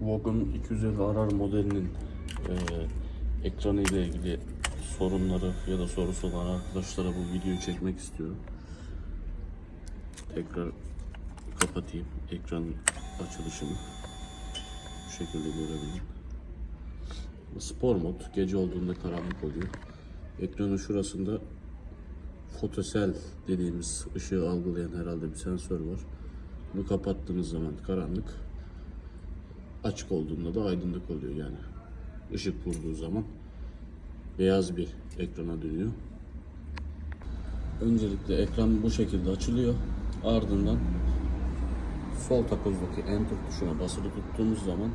Vogue'un 250 arar modelinin e, ekranı ile ilgili sorunları ya da sorusu olan arkadaşlara bu videoyu çekmek istiyorum. Tekrar kapatayım ekran açılışını. Bu şekilde görebilin. Spor mod gece olduğunda karanlık oluyor. Ekranın şurasında fotosel dediğimiz ışığı algılayan herhalde bir sensör var. Bunu kapattığınız zaman karanlık, açık olduğunda da aydınlık oluyor yani. Işık vurduğu zaman beyaz bir ekrana dönüyor. Öncelikle ekran bu şekilde açılıyor. Ardından sol takozdaki enter tuşuna basılı tuttuğumuz zaman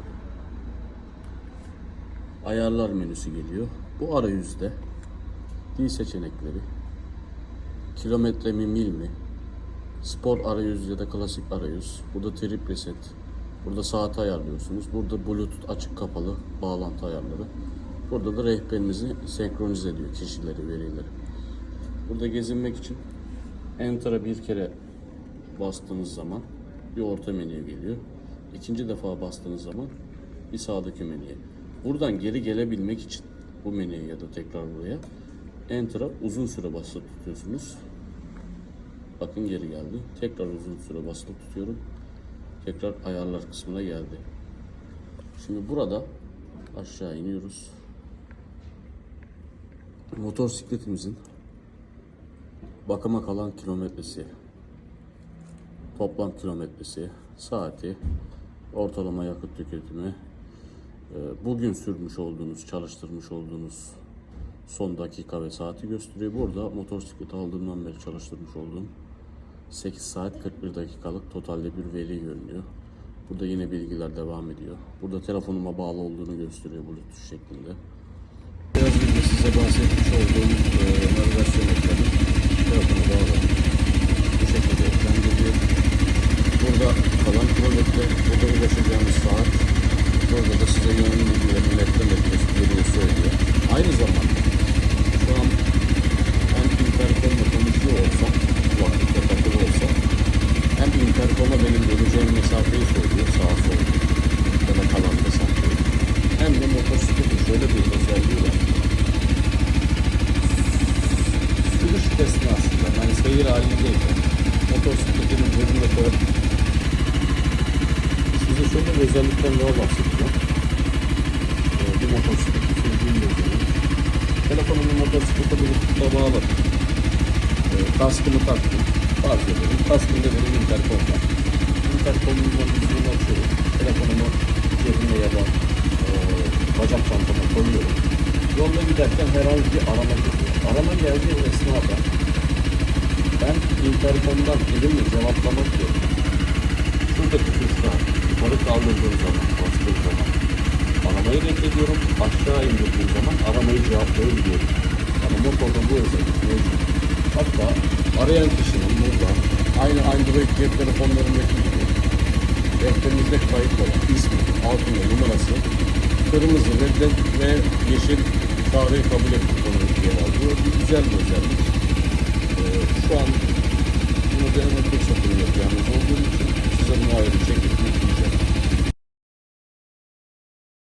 ayarlar menüsü geliyor. Bu arayüzde dil seçenekleri, kilometre mi mil mi, spor arayüz ya da klasik arayüz, burada trip reset, burada saati ayarlıyorsunuz, burada bluetooth açık kapalı bağlantı ayarları, burada da rehberinizi senkronize ediyor kişileri, verileri. Burada gezinmek için Enter'a bir kere bastığınız zaman bir orta menüye geliyor. İkinci defa bastığınız zaman bir sağdaki menüye. Buradan geri gelebilmek için bu menüye ya da tekrar buraya Enter'a uzun süre basılı tutuyorsunuz. Bakın geri geldi. Tekrar uzun süre basılı tutuyorum. Tekrar ayarlar kısmına geldi. Şimdi burada aşağı iniyoruz. Motosikletimizin bakıma kalan kilometresi, toplam kilometresi, saati, ortalama yakıt tüketimi, e, bugün sürmüş olduğunuz, çalıştırmış olduğunuz son dakika ve saati gösteriyor. Burada motosiklet aldığımdan beri çalıştırmış olduğum 8 saat 41 dakikalık totalde bir veri görünüyor. Burada yine bilgiler devam ediyor. Burada telefonuma bağlı olduğunu gösteriyor Bluetooth şeklinde. Biraz önce size bahsetmiş olduğum e, navigasyon ekranı telefona bağladım. Bu şekilde ekran geliyor. Burada kalan kilometre, burada ulaşacağınız saat, burada da size yönün bilgilerini Sürüş esnasında, yani seyir halindeyken motosikletini cebine koyup size şöyle bir özellikten daha bahsedeceğim. Ee, bir motosikleti sürdüğüm özellik. Telefonumu motosiklete Bluetooth'a bağladım. Ee, kaskımı taktım. Fark edelim. Kaskımda benim interkom var. Interkomundan müziğini açıyorum. Telefonumu cebime ya da e, bacak çantama koyuyorum. Yolda giderken herhangi bir arama geliyor. Arama geldiği esnada ben interkomdan elimle cevaplamak yerine şuradaki tuştan yukarı kaldırdığım zaman, bastığım zaman aramayı reddediyorum. Aşağı indirdiğim zaman aramayı cevaplayabiliyorum. Yani motorda bu özellik mevcut. Hatta arayan kişinin burada aynı Android cep telefonlarındaki gibi rehberinizde kayıt olan ismi, altında numarası kırmızı reddet ve yeşil çağrıyı kabul et butonunu alıyor. Bu güzel bir özellik. Ee, şu an